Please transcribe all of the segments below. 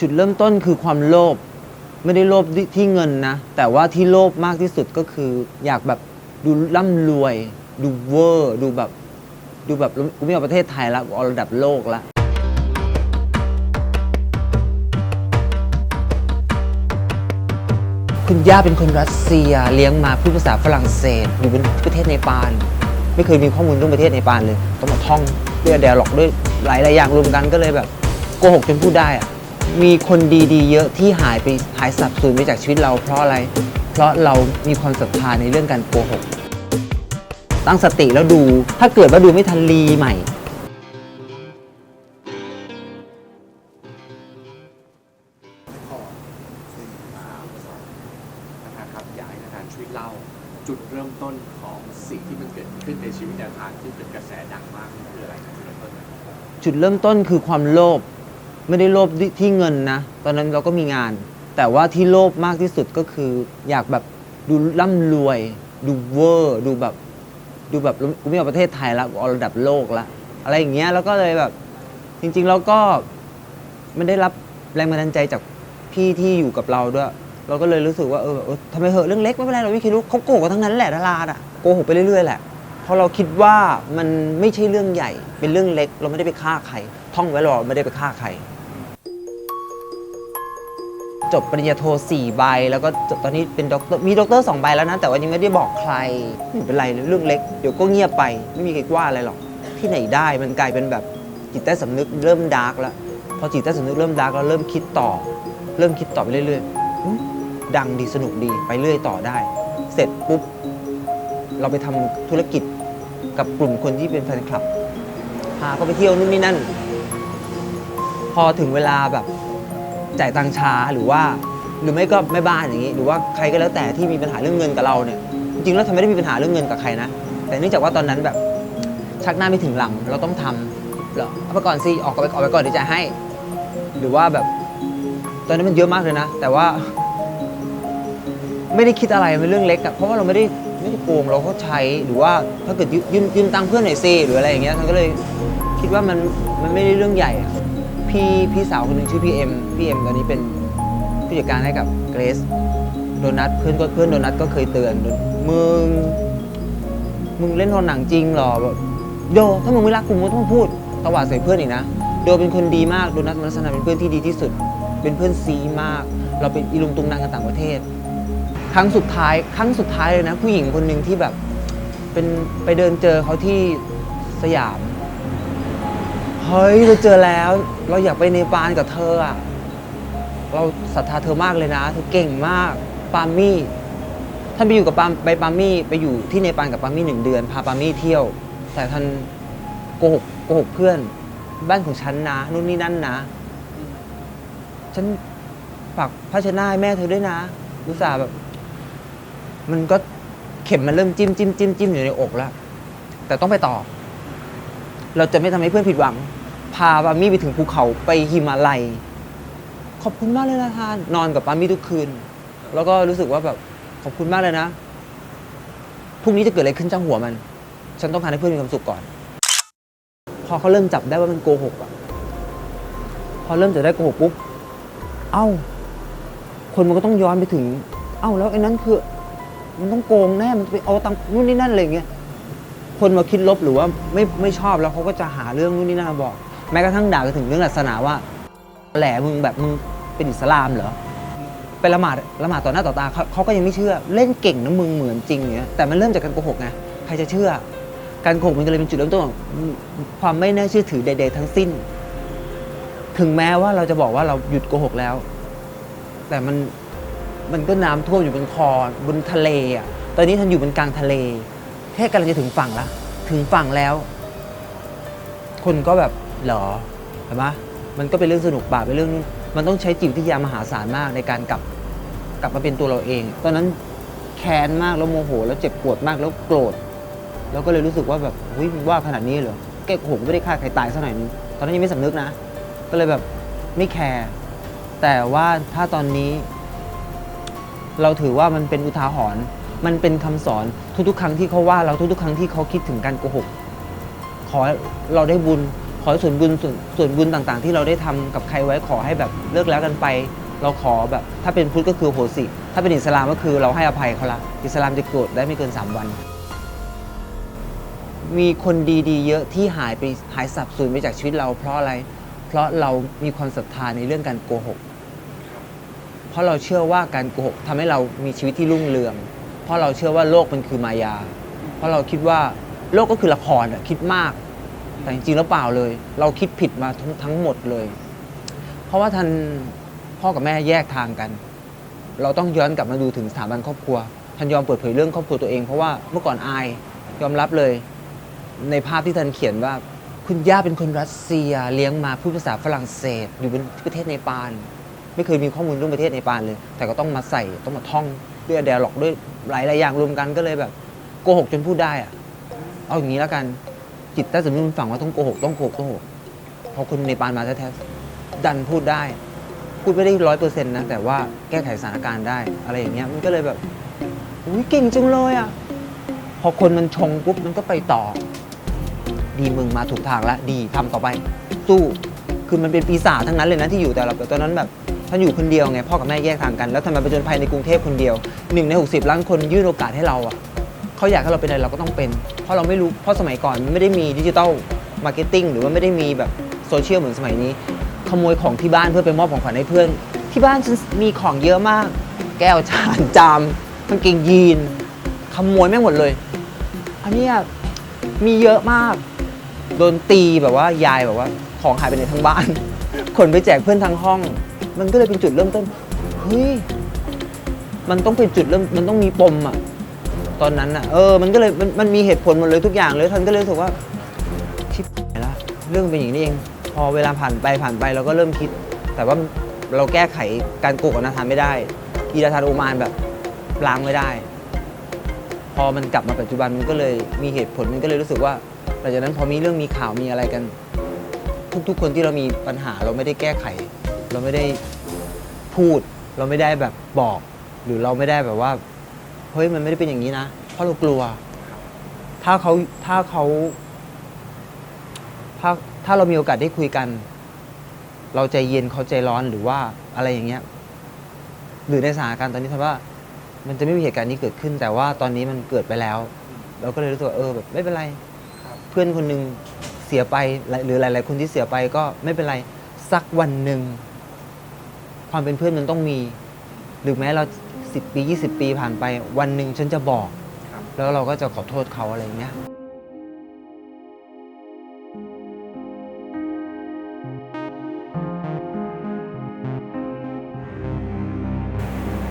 จุดเริ่มต้นคือความโลภไม่ได้โลภที่เงินนะ แต่ว่าที่โลภมากที่สุดก็คืออยากแบบดูร่ำรวย ดูเวอร์ ดูแบบ ดูแบบกูไม่เอาประเทศไทยละกูเอาระดับโลกละคุณย่าเป็นคนรัสเซียเลี้ยงมาพูดภาษาฝรั่งเศสอยู่เป็นประเทศเนปาลไม่เคยมีข้อมูลเรื่องประเทศเนปาลเลย ต้องมาท่องด้วยเดียหลอกด้วยหลายหลายๆอย่างรวมกันก็เลยแบบโกหกจนพูดได้อะ มีคนดีๆ เยอะที่หายไปหายสับสูญไปจากชีวิตเราเพราะอะไร เพราะเรามีความศรัทธาในเรื่องการโกหก ตั้งสติแล้วดู ถ้าเกิดว่าดูไม่ทันรีใหม่ข้อสี่สามสองนาธานครับอยากให้นาธานช่วยเล่าจุดเริ่มต้นของสิ่งที่มันเกิดขึ้นในชีวิตนาธานที่เป็นกระแสดังมากคืออะไรครับจุดเริ่มต้นจุดเริ่มต้นคือความโลภ ไม่ได้โลภที่เงินนะ ตอนนั้นเราก็มีงาน แต่ว่าที่โลภมากที่สุดก็คืออยากแบบดูร่ำรวย ดูเวอร์ ดูแบบ ดูแบบกูไม่เอาประเทศไทยละกูเอาระดับโลกละอะไรอย่างเงี้ยแล้วก็เลยแบบ จริงๆแล้วก็ไม่ได้รับแรงบันดาลใจจากพี่ที่อยู่กับเราด้วย เราก็เลยรู้สึกว่าเออเออทำไมเหอะเรื่องเล็กไม่เป็นไรเราไม่คิดรู้เขาโกหกกันทั้งนั้นแหละดาราอะโกหกไปเรื่อยๆแหละ ราะเราคิดว่ามันไม่ใช่เรื่องใหญ่ เป็นเรื่องเล็ก เราไม่ได้ไปฆ่าใคร ท่องไว้เราไม่ได้ไปฆ่าใคร จบปริญญาโท4ใบ แล้วก็จบตอนนี้เป็นด็อกเตอร์มีด็อกเตอร์สองใบแล้วนะ แต่ว่ายังไม่ได้บอกใคร ไม่เป็นไรเรื่องเล็ก เดี๋ยวก็เงียบไป ไม่มีใครว่าอะไรหรอก ที่ไหนได้ มันกลายเป็นแบบจิตใต้สำนึกเริ่มดาร์กแล้ว พอจิตใต้สำนึกเริ่มดาร์กแล้วเริ่มคิดต่อ เริ่มคิดต่อไปเรื่อยๆอุ๊ยดังดีสนุกดีไปเรื่อยต่อได้ เสร็จปุ๊บ เราไปทำธุรกิจกับกลุ่มคนที่เป็นแฟนคลับ พาเขาไปเที่ยวนู่นนี่นั่น พอถึงเวลาแบบจ่ายตังค์ช้าหรือว่า หรือไม่ก็แม่บ้านอย่างนี้ หรือว่าใครก็แล้วแต่ที่มีปัญหาเรื่องเงินกับเราเนี่ย จริงๆแล้วทำไม่ได้มีปัญหาเรื่องเงินกับใครนะ แต่เนื่องจากว่าตอนนั้นแบบ ชักหน้าไม่ถึงหลังเราต้องทำเหรอเอาไปก่อนสิออกไปออกไปก่อนเดี๋ยวจะให้ หรือว่าแบบ ตอนนั้นมันเยอะมากเลยนะ แต่ว่า ไม่ได้คิดอะไรเป็นเรื่องเล็กอะเพราะว่าเราไม่ได้ไม่ได้โกงเราก็ใช้หรือว่าถ้าเกิดยืมยืมตังค์เพื่อนหน่อยซิหรืออะไรอย่างเงี้ยฉันก็เลยคิดว่ามันมันไม่ได้เรื่องใหญ่อะพี่พี่สาวคนหนึ่งชื่อพี่เอ็มพี่เอ็มตอนนี้เป็นผู้จัดการให้กับเกรซโดนัทเพื่อนก็เพื่อนโดนัทก็เคยเตือนมึงมึงเล่นโนหนังจริงหรอแบบโดถ้ามึงไม่รักกูมึงต้องพูดตวาดใส่เพื่อนอีกนะโดเป็นคนดีมากโดนัทมันลักษณะเป็นเพื่อนที่ดีที่สุด เป็นเพื่อนซีมาก เราไปอีลุงตุงนางกันต่างประเทศ ครั้งสุดท้าย ครั้งสุดท้ายเลยนะ ผู้หญิงคนหนึ่งที่แบบ เป็นไปเดินเจอเขาที่สยาม เฮ้ยเราเจอแล้ว เราอยากไปเนปาลกับเธออะเราศรัทธาเธอมากเลยนะเธอเก่งมาก ปามี่ท่านไปอยู่กับปามไปปามี่ไปอยู่ที่เนปาลกับปามี่หนึ่งเดือน พาปามี่เที่ยว แต่ท่านโกหกโกหกเพื่อน บ้านของฉันนะนู่นนี่นั่นนะ ฉันฝากผ้าเช็ดหน้าให้แม่เธอด้วยนะอุตส่าห์แบบ มันก็เข็มมันเริ่มจิ้มจิ้มจิ้มจิ้มอยู่ในอกแล้ว แต่ต้องไปต่อ เราจะไม่ทำให้เพื่อนผิดหวัง พาปามี่ไปถึงภูเขาไปหิมาลัย ขอบคุณมากเลยนะทาน นอนกับปามี่ทุกคืน แล้วก็รู้สึกว่าแบบขอบคุณมากเลยนะพรุ่งนี้จะเกิดอะไรขึ้นจ้างหัวมัน ฉันต้องการให้เพื่อนมีความสุขก่อน พอเขาเริ่มจับได้ว่ามันโกหกอะพอเริ่มจับได้โกหกปุ๊บ เอ้า คนมันก็ต้องย้อนไปถึง เอ้าแล้วไอ้นั้นคือ มันต้องโกงแน่มันจะไปเอาตังค์นู่นนี่นั่นอะไรอย่างเงี้ยคนมาคิดลบหรือว่าไม่ไม่ชอบแล้วเขาก็จะหาเรื่องนู่นนี่นั่นมาบอก แม้กระทั่งด่ากันถึงเรื่องศาสนาว่าแหลมึงแบบมึงเป็นอิสลามเหรอไปละหมาดละหมาดต่อหน้าต่อตาเขาเขาก็ยังไม่เชื่อเล่นเก่งนะมึงเหมือนจริงเนี้ยแต่มันเริ่มจากการโกหกไงใครจะเชื่อ การโกหกมันก็เลยเป็นจุดเริ่มต้นของความไม่น่าเชื่อถือใดๆทั้งสิ้น ถึงแม้ว่าเราจะบอกว่าเราหยุดโกหกแล้ว แต่มัน มันก็น้ำท่วมอยู่บนคอบนทะเลอะ ตอนนี้ท่านอยู่บนกลางทะเล แค่กำลังจะถึงฝั่งละ ถึงฝั่งแล้ว คนก็แบบหรอเห็นไหมมันก็เป็นเรื่องสนุกบาปเป็นเรื่องมันต้องใช้จิตวิทยามหาศาลมากในการกลับกลับมาเป็นตัวเราเอง ตอนนั้นแค้นมากแล้วโมโห แล้วเจ็บปวดมากแล้วโกรธ แล้วก็เลยรู้สึกว่าแบบเฮ้ยว่าขนาดนี้เหรอแกโกหกไม่ได้ฆ่าใครตายสักหน่อยนึงตอนนั้นยังไม่สำนึกนะ ก็เลยแบบไม่แคร์แต่ว่าถ้าตอนนี้ เราถือว่ามันเป็นอุทาหรณ์มันเป็นคำสอนทุกๆ ครั้งที่เขาว่าเราทุกๆ ครั้งที่เขาคิดถึงการโกหก ขอเราได้บุญ ขอส่วนบุญส่วนส่วนบุญต่างๆ ที่เราได้ทำกับใครไว้ขอให้แบบเลิกแล้วกันไป เราขอแบบถ้าเป็นพุทธก็คืออโหสิ ถ้าเป็นอิสลามก็คือเราให้อภัยเขาละ อิสลามจะโกรธได้ไม่เกิน 3 วัน มีคนดีๆ เยอะที่หายไปหายสับสูญไปจากชีวิตเราเพราะอะไร เพราะเรามีความศรัทธาในเรื่องการโกหก เพราะเราเชื่อว่าการโกหกทำให้เรามีชีวิตที่รุ่งเรือง เพราะเราเชื่อว่าโลกมันคือมายา เพราะเราคิดว่าโลกก็คือละครอะคิดมาก แต่จริงๆแล้วเปล่าเลย เราคิดผิดมาทั้งทั้งหมดเลย เพราะว่าท่านพ่อกับแม่แยกทางกัน เราต้องย้อนกลับมาดูถึงสถาบันครอบครัวท่านยอมเปิดเผยเรื่องครอบครัวตัวเองเพราะว่าเมื่อก่อนอายยอมรับเลย ในภาพที่ท่านเขียนว่า คุณย่าเป็นคนรัสเซียเลี้ยงมาพูดภาษาฝรั่งเศส อยู่เป็นประเทศเนปาล ไม่เคยมีข้อมูลเรื่องประเทศเนปาลเลย แต่ก็ต้องมาใส่ต้องมาท่องด้วยแดร์ล็อกด้วยหลายหลายอย่างรวมกันก็เลยแบบโกหกจนพูดได้อะเอาอย่างนี้แล้วกันจิตใต้สำนึกมันฝังว่าต้องโกหกต้องโกหกต้องโกหกพอคนเนปาลมาแท้ๆดันพูดได้ พูดไม่ได้ร้อยเปอร์เซ็นต์นะแต่ว่าแก้ไขสถานการณ์ได้ อะไรอย่างเงี้ยมันก็เลยแบบอุ้ยเก่งจังเลยอะพอคนมันชงปุ๊บมันก็ไปต่อ ดีมึงมาถูกทางละดีทำต่อไปสู้คือมันเป็นปีศาจทั้งนั้นเลยนะที่อยู่แต่เราตอนนั้นแบบ ท่านอยู่คนเดียวไงพ่อกับแม่แยกทางกันแล้วทำไมไปจนภัยในกรุงเทพคนเดียวหนึ่งใน 60 ล้านคนยื่นโอกาสให้เราอะเขาอยากให้เราเป็นอะไรเราก็ต้องเป็น เพราะเราไม่รู้เพราะสมัยก่อนมันไม่ได้มีดิจิตอลมาร์เก็ตติ้งหรือว่าไม่ได้มีแบบโซเชียลเหมือนสมัยนี้ ขโมยของที่บ้านเพื่อไปมอบของขวัญให้เพื่อน ที่บ้านฉันมีของเยอะมาก แก้วจานจามกางเกงยีน ขโมยแม่หมดเลย อันนี้มีเยอะมาก โดนตีแบบว่ายายแบบว่า ของหายไปในทั้งบ้าน คนไปแจกเพื่อนทั้งห้อง มันก็เลยเป็นจุดเริ่มต้นเฮ้ยมันต้องเป็นจุดเริ่มมันต้องมีปมอะตอนนั้นอะเออมันก็เลยมันมันมีเหตุผลหมดเลยทุกอย่างเลยท่านก็เลยรู้สึกว่าชิบหายละเรื่องเป็นอย่างนี้เอง พอเวลาผ่านไปผ่านไปเราก็เริ่มคิด แต่ว่าเราแก้ไขการโกหกกันาธานไม่ได้ อีนาธานโอมานแบบล้างไม่ได้ พอมันกลับมาปัจจุบันมันก็เลยมีเหตุผลมันก็เลยรู้สึกว่าหลังจากนั้นพอมีเรื่องมีข่าวมีอะไรกัน ทุกๆคนที่เรามีปัญหาเราไม่ได้แก้ไข เราไม่ได้พูด เราไม่ได้แบบบอก หรือเราไม่ได้แบบว่าเฮ้ยมันไม่ได้เป็นอย่างนี้นะ เพราะเรากลัว ถ้าเขาถ้าเขาถ้าถ้าเรามีโอกาสได้คุยกัน เราใจเย็นเขาใจร้อนหรือว่าอะไรอย่างเงี้ยหรือในสถานการณ์ตอนนี้ทว่า มันจะไม่มีเหตุการณ์นี้เกิดขึ้น แต่ว่าตอนนี้มันเกิดไปแล้ว เราก็เลยรู้สึกว่าเออแบบไม่เป็นไรรเพื่อนคนหนึ่งเสียไปหรือหลาย ๆ คนที่เสียไปก็ไม่เป็นไรสักวันหนึ่ง ความเป็นเพื่อนมันต้องมี หรือแม้เราสิบปี 20 ปีผ่านไป วันหนึ่งฉันจะบอกครับแล้วเราก็จะขอโทษเขาอะไรอย่างเงี้ย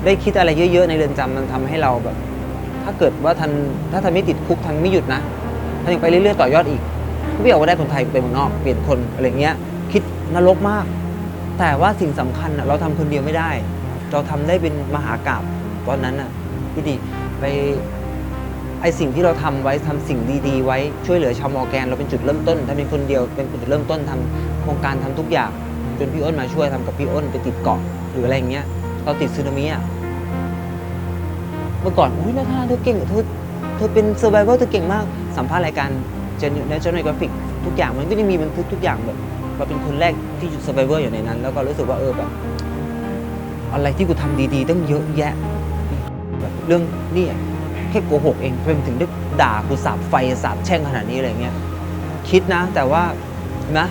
ได้คิดอะไรเยอะ ๆ ในเรือนจำมันทำให้เราแบบ ถ้าเกิดว่าทันถ้าทันไม่ติดคุกทันไม่หยุดนะทันยังไปเรื่อยๆต่อยอดอีกไม่อยากว่าได้คนไทยไปเมืองนอกเปลี่ยนคนอะไรเงี้ย คิดนรกมาก แต่ว่าสิ่งสำคัญเราทำคนเดียวไม่ได้ เราทำได้เป็นมหากราบตอนนั้นน่ะพี่ดีไปไอสิ่งที่เราทำไว้ทำสิ่งดีๆ ไว้ช่วยเหลือชาวมอแกน เราเป็นจุดเริ่มต้นทำเป็นคนเดียวเป็นจุดเริ่มต้นทำโครงการทำทุกอย่างจนพี่อ้นมาช่วยทำกับพี่อ้นไปติดเกาะหรืออะไรอย่างเงี้ยเราติดซึนามิอะเมื่อก่อนอุ้ยนาธานเธอเก่งเธอเธอเป็นเซอร์ไ v เวอร์เธอเก่งมากสัมภาษณ์รายการเจนในจอนในกราฟิกทุกอย่างมันก็จะมีบันทึกทุกอย่างแบบ เราเป็นคนแรกที่เซอร์ไ v เวอร์อยู่ในนั้น แล้วก็รู้สึกว่าเออแบบ อะไรที่กูทำดีๆตั้งเยอะแยะแบบเรื่องนี่แค่โกหกเองทำไมมันถึงได้ด่ากูสาบไฟสาบแช่งขนาดนี้อะไรเงี้ยคิดนะ แต่ว่านะ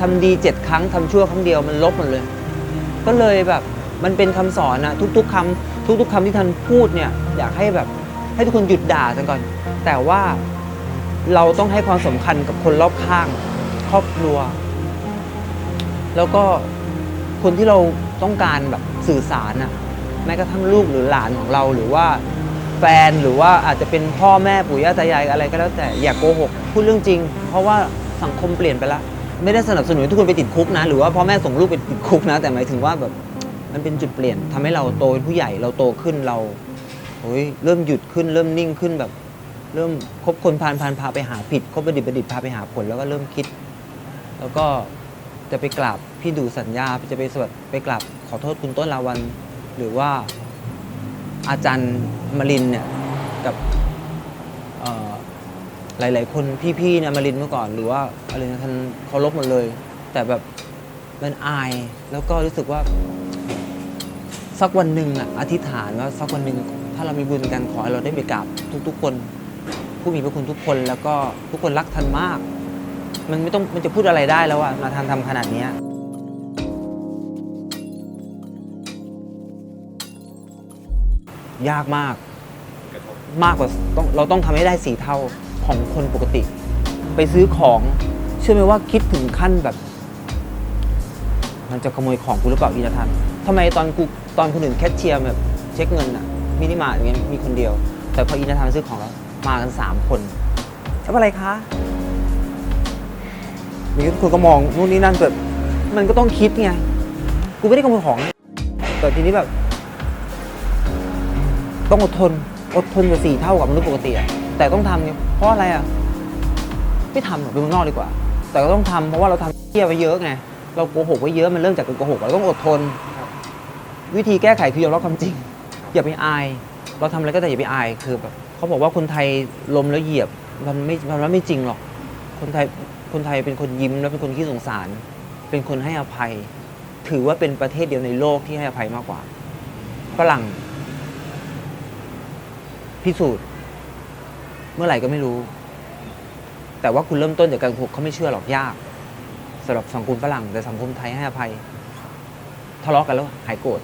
ทำดีเจ็ดครั้งทำชั่วครั้งเดียวมันลบหมดเลย ก็เลยแบบมันเป็นคำสอนนะทุก ๆคำทุก ๆคำที่ท่านพูดเนี่ยอยากให้แบบให้ทุกคนหยุดด่ากันก่อน แต่ว่าเราต้องให้ความสำคัญกับคนรอบข้าง ครอบครัว แล้วก็คนที่เราต้องการแบบสื่อสารอะแม้กระทั่งลูกหรือหลานของเราหรือว่าแฟนหรือว่าอาจจะเป็นพ่อแม่ปู่ย่าตายายอะไรก็แล้วแต่อย่าโกหกพูดเรื่องจริง เพราะว่าสังคมเปลี่ยนไปล้วไม่ได้สนับสนุนทุกคนไปติดคุกนะ หรือว่าพ่อแม่ส่งลูกไปติดคุกนะ แต่หมายถึงว่าแบบมันเป็นจุดเปลี่ยนทำให้เราโตเป็นผู้ใหญ่เราโตขึ้นเราเฮ้ยเริ่มหยุดขึ้นเริ่มนิ่งขึ้นแบบ เริ่มคบคนพานพานพาไปหาผิดคบประดิษฐ์ประดิษฐ์พาไปหาผลแล้วก็เริ่มคิด แล้วก็ จะไปกราบพี่ดูสัญญาจะไปสวดไปกราบขอโทษคุณต้นลาวัน หรือว่าอาจารย์มรินเนี่ยกับหลาย ๆ คนพี่ๆเนี่ยมารินเมื่อก่อน หรือว่าอะไรนะท่านเคารพหมดเลย แต่แบบมันอายแล้วก็รู้สึกว่า สักวันหนึ่งอะอธิษฐานว่าสักวันหนึ่งถ้าเรามีบุญกันขอให้เราได้ไปกราบทุก ๆ คน ผู้มีพระคุณทุกคนแล้วก็ทุกคนรักท่านมาก มันไม่ต้องมันจะพูดอะไรได้แล้วอะมาทานทำขนาดเนี้ยยากมาก มากกว่าต้องเราต้องทำให้ได้สี่เท่าของคนปกติ ไปซื้อของ เชื่อไหมว่าคิดถึงขั้นแบบ มันจะขโมยของกูหรือเปล่าอีนาทันทำไมตอนกูตอนคนอื่นแคชเชียร์แบบเช็คเงินอะมินิมาร์ทอย่างเงี้ยมีคนเดียว แต่พออีนาทันซื้อของแล้วมากันสามคนแล้วอะไรคะ นี่คุณก็มองนู่นนี่นั่นแบบมันก็ต้องคิดไงกูไม่ได้ขโมยของ แต่ทีนี้แบบ ต้องอดทนอดทนกว่าสี่เท่ากับมนุษย์ปกติอะแต่ต้องทำไงเพราะอะไรอะไม่ทำหรอกไปเมืองนอกดีกว่า แต่ก็ต้องทำเพราะว่าเราทำเที่ยไว้เยอะไงเราโกหกไว้เยอะมันเริ่มจากการโกหกเราต้องอดทน วิธีแก้ไขคือยอมรับความจริง อย่าไปอาย เราทำอะไรก็แต่อย่าไปอายคือแบบเขาบอกว่าคนไทยลมแล้วเหยียบมันไม่มันไม่จริงหรอก คนไทย คนไทยเป็นคนยิ้มแล้วเป็นคนขี้สงสาร เป็นคนให้อภัย ถือว่าเป็นประเทศเดียวในโลกที่ให้อภัยมากกว่าฝรั่ง พิสูจน์เมื่อไหร่ก็ไม่รู้ แต่ว่าคุณเริ่มต้นจากการโกหกเขาไม่เชื่อหรอกยากสำหรับสังคมฝรั่งแต่สังคมไทยให้อภัย ทะเลาะกันแล้วหายโกรธ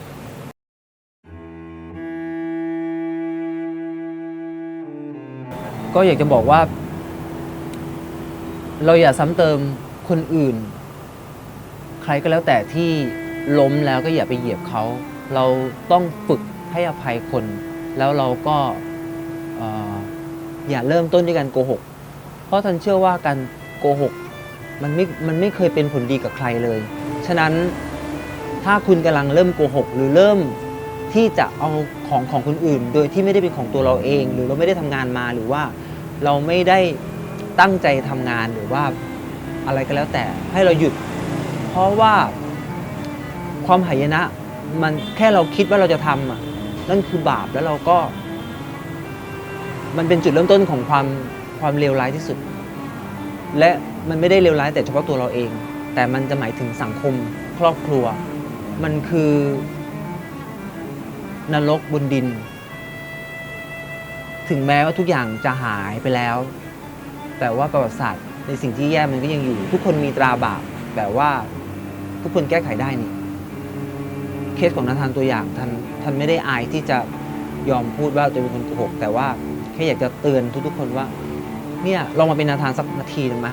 ก็อยากจะบอกว่า เราอย่าซ้ำเติมคนอื่น ใครก็แล้วแต่ที่ล้มแล้วก็อย่าไปเหยียบเขา เราต้องฝึกให้อภัยคน แล้วเราก็อออย่าเริ่มต้นด้วยการโกหก เพราะท่านเชื่อว่าการโกหกมันไม่ มันไม่เคยเป็นผลดีกับใครเลย ฉะนั้นถ้าคุณกำลังเริ่มโกหก หรือเริ่มที่จะเอาของของคนอื่น โดยที่ไม่ได้เป็นของตัวเราเอง หรือเราไม่ได้ทำงานมาหรือว่าเราไม่ได้ ตั้งใจทำงานหรือว่าอะไรก็แล้วแต่ให้เราหยุด เพราะว่าความหายนะ มันแค่เราคิดว่าเราจะทำอะนั่นคือบาปแล้วเราก็ มันเป็นจุดเริ่มต้นของความความเลวร้ายที่สุด และมันไม่ได้เลวร้ายแต่เฉพาะตัวเราเอง แต่มันจะหมายถึงสังคมครอบครัว มันคือนรกบนดิน ถึงแม้ว่าทุกอย่างจะหายไปแล้ว แต่ว่าประวัติศาสตร์ในสิ่งที่แย่มันก็ยังอยู่ ทุกคนมีตราบาปแต่ว่าทุกคนแก้ไขได้นี่ เคสของนาธานตัวอย่างท่านท่านไม่ได้อายที่จะยอมพูดว่าตัวเป็นคนโกหก แต่ว่าแค่อยากจะเตือนทุกๆคนว่า เนี่ยลองมาเป็นนาธานสักนาทีหนึ่งไหม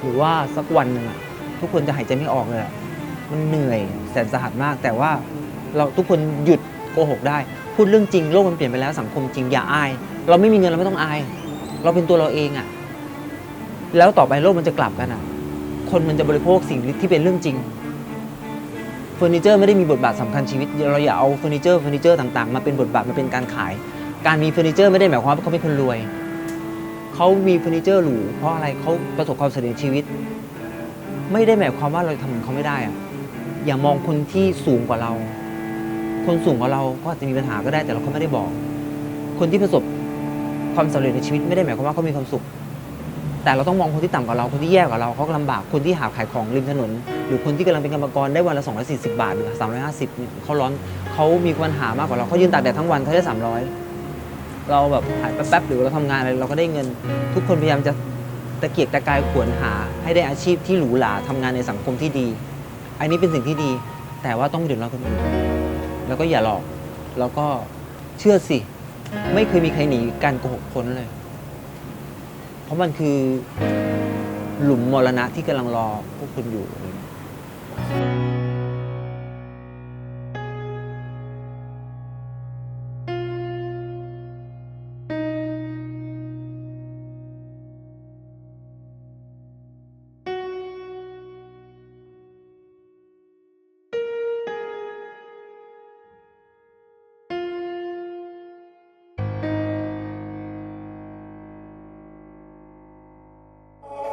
หรือว่าสักวันหนึ่งอะทุกคนจะหายใจไม่ออกเลยอะมันเหนื่อยแสนสาหัสมาก แต่ว่าเราทุกคนหยุดโกหกได้ พูดเรื่องจริงโลกมันเปลี่ยนไปแล้วสังคมจริงอย่าอาย เราไม่มีเงินเราไม่ต้องอาย เราเป็นตัวเราเองอะ แล้วต่อไปโลกมันจะกลับกันอะ คนมันจะบริโภคสิ่งที่เป็นเรื่องจริงเฟอร์นิเจอร์ไม่ได้มีบทบาทสำคัญชีวิต เราอย่าเอาเฟอร์นิเจอร์เฟอร์นิเจอร์ต่างๆ มาเป็นบทบาทมาเป็นการขาย การมีเฟอร์นิเจอร์ไม่ได้หมายความว่าเขาเป็นคนรวย เขามีเฟอร์นิเจอร์หรูเพราะอะไรเขาประสบความสำเร็จชีวิต ไม่ได้หมายความว่าเราทำเหมือนเขาไม่ได้อะอย่ามองคนที่สูงกว่าเรา คนสูงกว่าเราก็อาจจะมีปัญหาก็ได้แต่เราก็ไม่ได้บอก คนที่ประสบความสำเร็จในชีวิตไม่ได้หมายความว่าเขามีความสุข แต่เราต้องมองคนที่ต่ำกว่าเราคนที่แย่กว่าเราเขาลำบากคนที่หาขายของริมถนน หรือคนที่กำลังเป็นกรรมกรได้วันละ240 บาทหรือ350เนี่ยเขาร้อนเขามีปัญหามากกว่าเราเขายืนตากแดดทั้งวันเขาได้ 300 เราแบบหายแป๊บๆหรือเราทำงานอะไรเราก็ได้เงิน ทุกคนพยายามจะตะเกียกตะกายขวนหา ให้ได้อาชีพที่หรูหราทำงานในสังคมที่ดี อันนี้เป็นสิ่งที่ดี แต่ว่าต้องเดือดร้อนคนอื่นแล้วก็อย่าหลอกแล้วก็เชื่อสิ ไม่เคยมีใครหนีการโกหกพ้นเลย เพราะมันคือหลุมมรณะที่กำลังรอพวกคุณอยู่